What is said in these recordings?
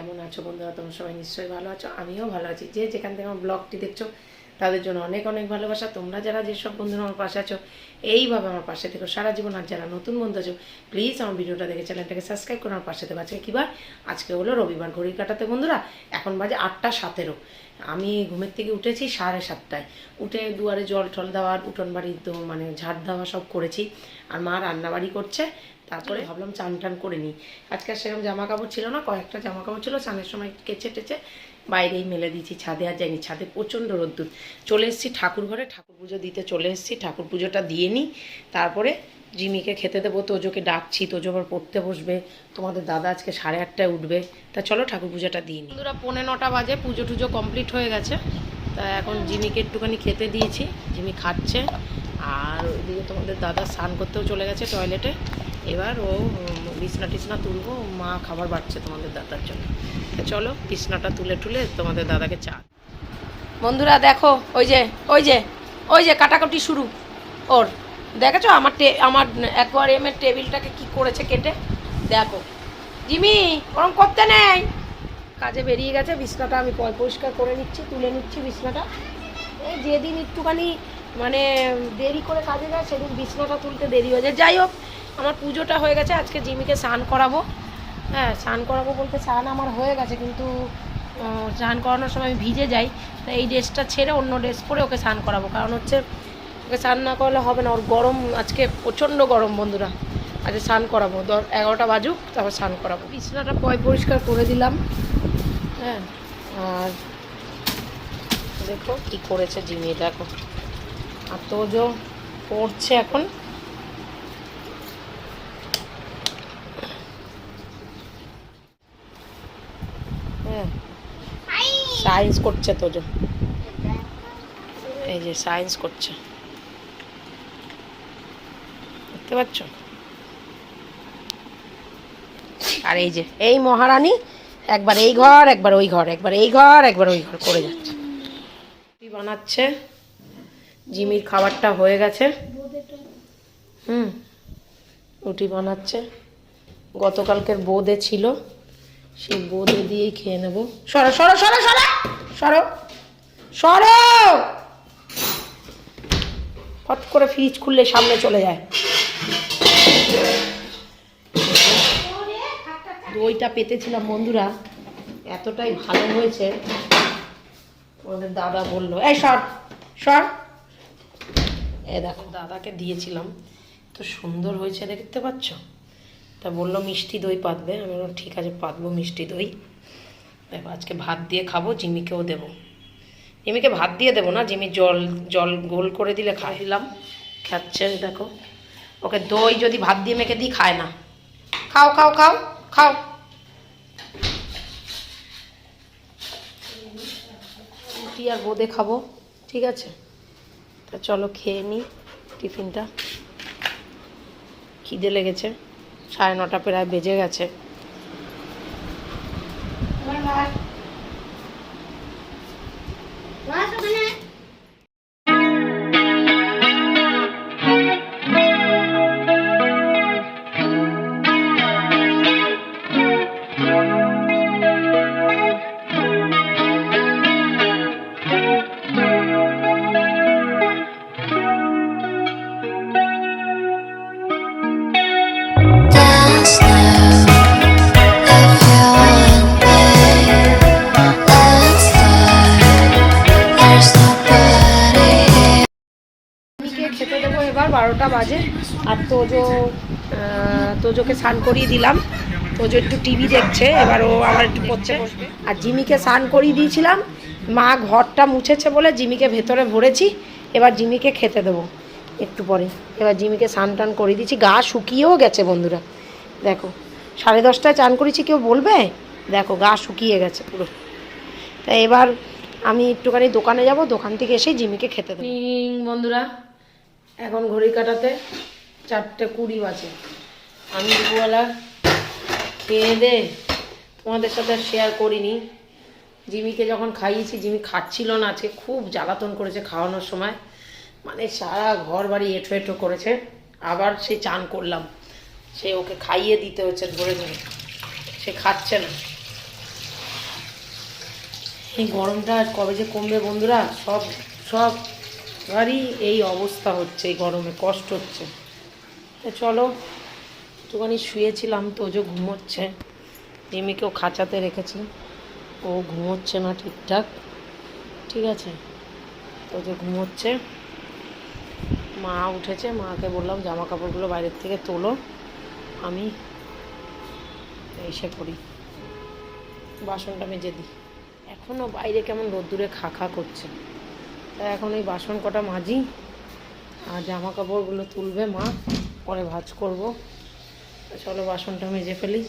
কেমন আছো বন্ধুরা? তোমরা সবাই নিশ্চয়ই ভালো আছো? আমিও ভালো আছি। যে যেখান থেকে আমার ব্লগটি দেখছ, তাদের জন্য অনেক অনেক ভালোবাসা। তোমরা যারা যেসব বন্ধুরা আমার পাশে আছো, এইভাবে আমার পাশে থেকো। সারা জীবন আর যারা নতুন বন্ধু আছো প্লিজ আমার ভিডিওটা দেখে চ্যানেলটাকে সাবস্ক্রাইব করে আমার পাশে থেকো। আজকে কী বার? আজকে হলো রবিবার, ঘড়ি কাটাতে বন্ধুরা, এখন বাজে আটটা সতেরো। আমি ঘুমের থেকে উঠেছি সাড়ে সাতটায়। উঠে দুয়ারে জল টল দেওয়া উঠোন বাড়ি তো মানে ঝাড় দেওয়া সব করেছি। আর মা রান্নাবাড়ি করছে তারপরে ভাবলাম চান টান করে নিই। আজকে সেরকম জামা কাপড় ছিল না কয়েকটা জামা কাপড় ছিল চানের সময় কেচে টেচে বাইরেই মেলে দিয়েছি ছাদে আর যাইনি ছাদে প্রচণ্ড রোদ্দুর। চলে এসেছি ঠাকুর ঘরে ঠাকুর পুজো দিতে চলে এসেছি ঠাকুর পুজোটা দিয়ে নিই তারপরে জিমিকে খেতে দেবো তোজোকে ডাকছি তোজো আবার পড়তে বসবে তোমাদের দাদা আজকে সাড়ে আটটায় উঠবে তা চলো ঠাকুর পুজোটা দিই নি বন্ধুরা পৌনে নটা বাজে পুজো টুজো কমপ্লিট হয়ে গেছে তা এখন জিমিকে একটুখানি খেতে দিয়েছি জিমি খাচ্ছে আর ওইদিকে তোমাদের দাদা স্নান করতেও চলে গেছে টয়লেটে। এবার ও বিছনা টিছনা তুলবো মা খাবার বাড়ছে তোমাদের দাদার জন্য। চলো, বিছনাটা তুলে টুলে তোমাদের দাদাকে চা বন্ধুরা, দেখো, ওই যে ওই যে ওই যে কাটাকুটি শুরু। ওর, দেখেছ আমার টে, আমার অ্যাকোয়ারিয়ামের টেবিলটাকে কি করেছে কেটে? দেখো। জিমি, ওরম করতে নেই। কাজে বেরিয়ে গেছে, বিছনাটা আমি পরিষ্কার করে নিচ্ছি, তুলে নিচ্ছি বিছনাটা। এই যেদিন একটুখানি মানে দেরি করে কাজে যায়, সেদিন বিছনাটা তুলতে দেরি হয়ে যায়। যাই হোক আমার পুজোটা হয়ে গেছে আজকে জিমিকে স্নান করাবো। হ্যাঁ স্নান করাবো বলতে স্নান আমার হয়ে গেছে কিন্তু স্নান করানোর সময় আমি ভিজে যাই। তো এই ড্রেসটা ছেড়ে অন্য ড্রেস পরে ওকে স্নান করাবো কারণ হচ্ছে ওকে স্নান না করলে হবে না ওর গরম আজকে প্রচণ্ড গরম বন্ধুরা। আজকে স্নান করাবো দশ এগারোটা বাজুক তারপর স্নান করাবো। বিছানাটা পয় পরিষ্কার করে দিলাম। হ্যাঁ আর দেখো কি করেছে জিমি দেখো। আর তোজো পড়ছে এখন হ্যাঁ সায়েন্স করছে তোজো এই যে সায়েন্স করছে। দেখতে পাচ্ছ? আর এই যে, এই মহারানী একবার এই ঘর, একবার ওই ঘর, একবার এই ঘর, একবার ওই ঘর করে যাচ্ছে। বানাচ্ছে। জিমির খাবারটা হয়ে গেছে। হুম, রুটি বানাচ্ছে। গতকালকের বোঁদে ছিল। সেই বোঁদে দিয়েই খেয়ে নেব। সরো সরো সরো সরো সরো সরো। ফট করে ফ্রিজ খুললে সামনে চলে যায়। দইটা পেতেছিলাম বন্ধুরা, এতটাই ভালো হয়েছে। ওদের দাদা বলল, এই সর সর। এ দেখো, দাদাকে দিয়েছিলাম। তো সুন্দর হয়েছে, দেখতে পাচ্ছ? তা বলল মিষ্টি দই পাতবে। আমি বললাম ঠিক আছে পাতবো মিষ্টি দই। দেখো আজকে ভাত দিয়ে খাব জিমিকেও দেবো। জিমিকে ভাত দিয়ে দেবো না জিমি জল জল গোল করে দিলে খাই দিলাম খাচ্ছে দেখো। ওকে দই যদি ভাত দিয়ে মেখে দিই খায় না। খাও খাও খাও খাও। রুটি আর বোঁদে খাব ঠিক আছে? তা চলো খেয়ে নিই টিফিনটা। খিদে লেগেছে। সাড়ে নটা প্রায় বেজে গেছে। বাজে। আর তোজো তোজোকে স্নান করিয়ে দিলাম। তোজো একটু টিভি দেখছে, এবার ও আবার একটু পড়ছে আর জিমিকে স্নান করিয়ে দিয়েছিলাম। মা ঘরটা মুছেছে বলে জিমিকে ভেতরে ভরেছি। এবার জিমিকে খেতে দেবো একটু পরে। এবার জিমিকে স্নান টান করে দিয়েছি। গা শুকিয়েও গেছে বন্ধুরা। দেখো, সাড়ে দশটায় চান করেছি, কেউ বলবে? দেখো, গা শুকিয়ে গেছে পুরো। তা এবার আমি একটুখানি দোকানে যাব, দোকান থেকে এসে জিমিকে খেতে দেবো। বন্ধুরা। এখন ঘড়ি কাটাতে চারটে কুড়ি বাজে। আমি দুপুরবেলা খেয়ে দে তোমাদের সাথে শেয়ার করিনি। জিমিকে যখন খাইয়েছি, জিমি খাচ্ছিল না আজকে খুব জ্বালাতন করেছে খাওয়ানোর সময়। মানে সারা ঘর বাড়ি এঁঠো এঁঠো করেছে। আবার সে চান করলাম। সে ওকে খাইয়ে দিতে হচ্ছে ধরে ধরে। সে খাচ্ছে না। এই গরমটা কবে যে কমবে বন্ধুরা, সব সব বারই এই অবস্থা হচ্ছে, এই গরমে কষ্ট হচ্ছে। তো চলো, একটুখানি শুয়েছিলাম তো তোজো ঘুমোচ্ছে। রিমিকেও খাঁচাতে রেখেছি। ও ঘুমোচ্ছে না ঠিকঠাক। ঠিক আছে? তোজো ঘুমোচ্ছে। মা উঠেছে, মাকে বললাম জামা কাপড়গুলো বাইরের থেকে তোলো। আমি এসে করি বাসনটা মেজে দিই। এখনও বাইরে কেমন রোদ্দুরে খা খা করছে। তা এখন ওই বাসন কটা মাজি, আর জামা কাপড়গুলো তুলবে মা, পরে ভাজ করব। চলো বাসনটা মেজে ফেলি।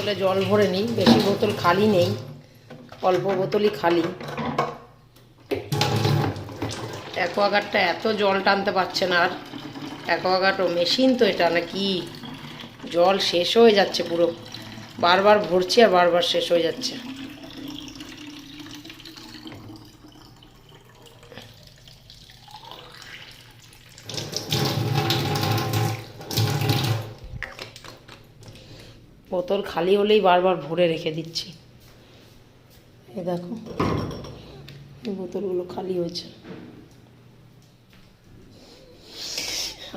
বোতলে জল ভরে নিই, বেশি বোতল খালি নেই, অল্প বোতলই খালি। অ্যাকোয়াগার্ডটা এত জল টানতে পারছে না, আর অ্যাকোয়াগার্ড ও মেশিন তো এটা না কি জল শেষ হয়ে যাচ্ছে পুরো। বারবার ভরছি আর বারবার শেষ হয়ে যাচ্ছে। বোতল খালি হলেই বারবার ভরে রেখে দিচ্ছি। এ দেখো বোতলগুলো খালি হয়েছে।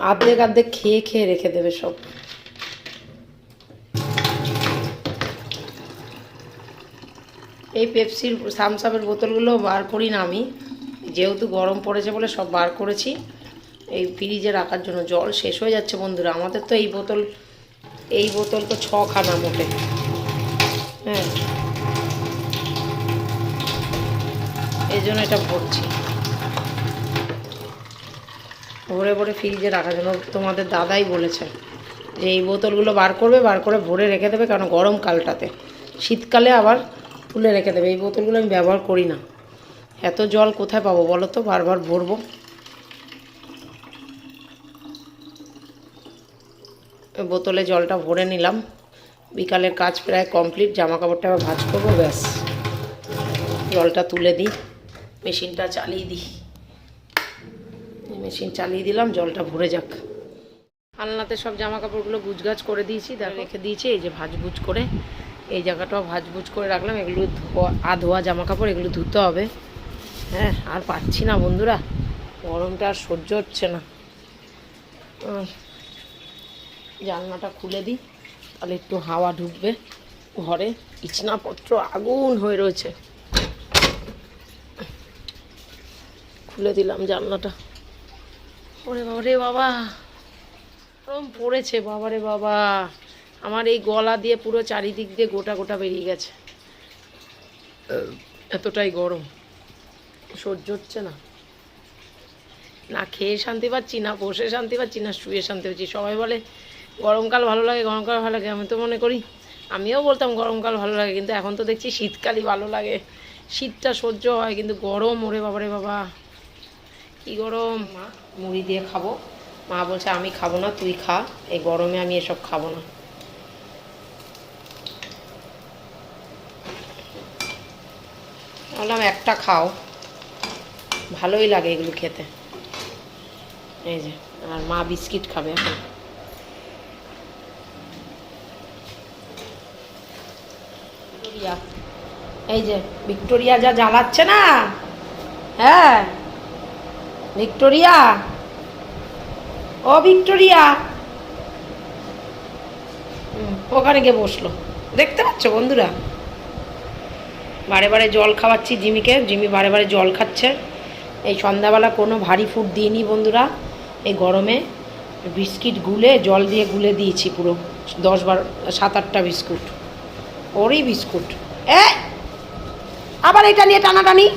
আর্ধেক আর্ধেক খেয়ে খেয়ে রেখে দেবে সব। এই পেপসির, সামসাপের বোতলগুলো বার করি না আমি। যেহেতু গরম পড়েছে বলে সব বার করেছি, এই ফ্রিজে রাখার জন্য জল শেষ হয়ে যাচ্ছে বন্ধুরা। আমাদের তো এই বোতল এই বোতল তো ছখানা মোটে। হ্যাঁ। এই জন্য এটা ভরছি। ভরে ভরে ফ্রিজে রাখার জন্য তোমাদের দাদাই বলেছে যে এই বোতলগুলো বার করবে, বার করে ভরে রেখে দেবে, কারণ গরমকালটাতে শীতকালে আবার তুলে রেখে দেবে। এই বোতলগুলো আমি ব্যবহার করি না। এত জল কোথায় পাবো বলো তো? বারবার ভরবো। বোতলে জলটা ভরে নিলাম। বিকালের কাজ প্রায় কমপ্লিট জামা কাপড়টা আবার ভাজ করব, ব্যাস। জলটা তুলে দিই, মেশিনটা চালিয়ে দিই। মেশিন চালিয়ে দিলাম, জলটা ভরে যাক। আলনাতে সব জামা কাপড়গুলো গুছগাছ করে দিয়েছি, দেখো। রেখে দিয়েছি, এই যে ভাজভুজ করে। এই জায়গাটাও ভাজভুজ করে রাখলাম, এগুলো ধোয়া আধোয়া জামা কাপড় এগুলো ধুতে হবে। হ্যাঁ আর পাচ্ছি না বন্ধুরা, গরমটা আর সহ্য হচ্ছে না। জানলাটা খুলে দিই, তাহলে একটু হাওয়া ঢুকবে। ঘরে বিছনাপত্র আগুন হয়ে রয়েছে। খুলে দিলাম জানলাটা। ওরে বাবা, রে বাবা, গরম পড়েছে, বাবা রে বাবা। আমার এই গলা দিয়ে পুরো চারিদিক দিয়ে গোটা গোটা বেরিয়ে গেছে। এতটাই গরম, সহ্য হচ্ছে না। না খেয়ে শান্তি পাচ্ছি, না বসে শান্তি পাচ্ছি, না শুয়ে শান্তি পাচ্ছি। সবাই বলে গরমকাল ভালো লাগে, গরমকাল ভালো লাগে, আমি তো মনে করি। আমিও বলতাম গরমকাল ভালো লাগে, কিন্তু এখন তো দেখছি শীতকালই ভালো লাগে। শীতটা সহ্য হয়, কিন্তু গরম, ওরে বাবারে বাবা। কি গরম। মা, মুড়ি দিয়ে খাব। মা বলছে, আমি খাব না, তুই খা। এই গরমে আমি এসব খাব না। বললাম, একটা খাও। ভালোই লাগে এগুলো খেতে। এই যে, আর মা বিস্কিট খাবে এখন। ভিক্টোরিয়া। এই যে, ভিক্টোরিয়া যা জ্বালাচ্ছে না? হ্যাঁ? ভিক্টোরিয়া? ও ভিক্টোরিয়া। ওখানে গিয়ে বসল। দেখতে পাচ্ছ বন্ধুরা? বারে বারে জল খাওয়াচ্ছি জিমিকে। জিমি বারে বারে জল খাচ্ছে। এই সন্ধ্যাবেলা কোনো ভারী ফুড দিইনি বন্ধুরা। এই গরমে বিস্কিট গুলে জল দিয়ে গুলে দিয়েছি পুরো। দশ বার, সাত আটটা বিস্কুট। ওরই বিস্কুট। এ! আবার এটা নিয়ে টানাটানি।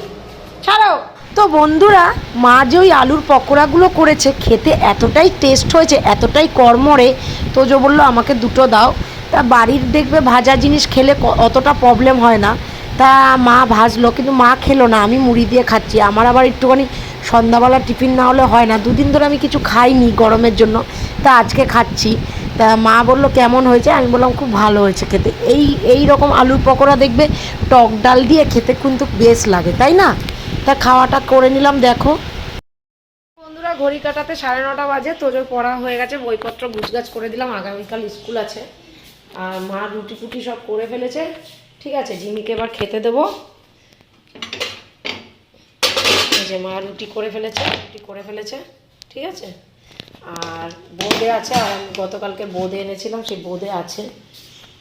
ছাড়ো। তো বন্ধুরা, মা যে ওই আলুর পকোড়াগুলো করেছে, খেতে এতটাই টেস্ট হয়েছে, এতটাই কর্মরে তো যে বলল, আমাকে দুটো দাও। তা বাড়ির দেখবে ভাজা জিনিস খেলে অতটা প্রবলেম হয় না। তা মা ভাজলো, কিন্তু মা খেলো না, আমি মুড়ি দিয়ে খাচ্ছি। আমার আবার একটুখানি সন্ধ্যাবেলা টিফিন না হলে হয় না। দুদিন ধরে আমি কিছু খাইনি গরমের জন্য। তা আজকে খাচ্ছি। তা মা বলল, কেমন হয়েছে? আমি বললাম, খুব ভালো হয়েছে খেতে। এই এই রকম আলুর পকোড়া দেখবে টক ডাল দিয়ে খেতে কিন্তু বেশ লাগে, তাই না? তা খাওয়াটা করে নিলাম, দেখো। বন্ধুরা, ঘড়ি কাটাতে সাড়ে নটা বাজে। তোজোর পড়া হয়ে গেছে। বইপত্র গুছগাছ করে দিলাম। আগামীকাল স্কুল আছে। আর মা রুটি ফুটি সব করে ফেলেছে। ঠিক আছে, জিমিকে এবার খেতে দেবো। যে মা রুটি করে ফেলেছে, রুটি করে ফেলেছে, ঠিক আছে? আর বোঁদে আছে, আর আমি গতকালকে বোঁদে এনেছিলাম, সেই বোঁদে আছে।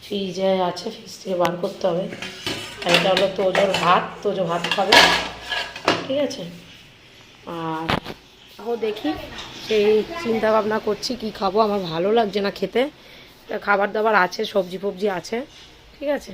ফ্রিজে আছে, ফ্রিজ থেকে বার করতে হবে। আর এটা হলো তোজোর ভাত, তোজো ভাত খাবে, ঠিক আছে? আর ও দেখি, সেই চিন্তা ভাবনা করছি কি খাব, আমার ভালো লাগছে না খেতে। তা খাবার দাবার আছে সবজি ফবজি আছে, ঠিক আছে?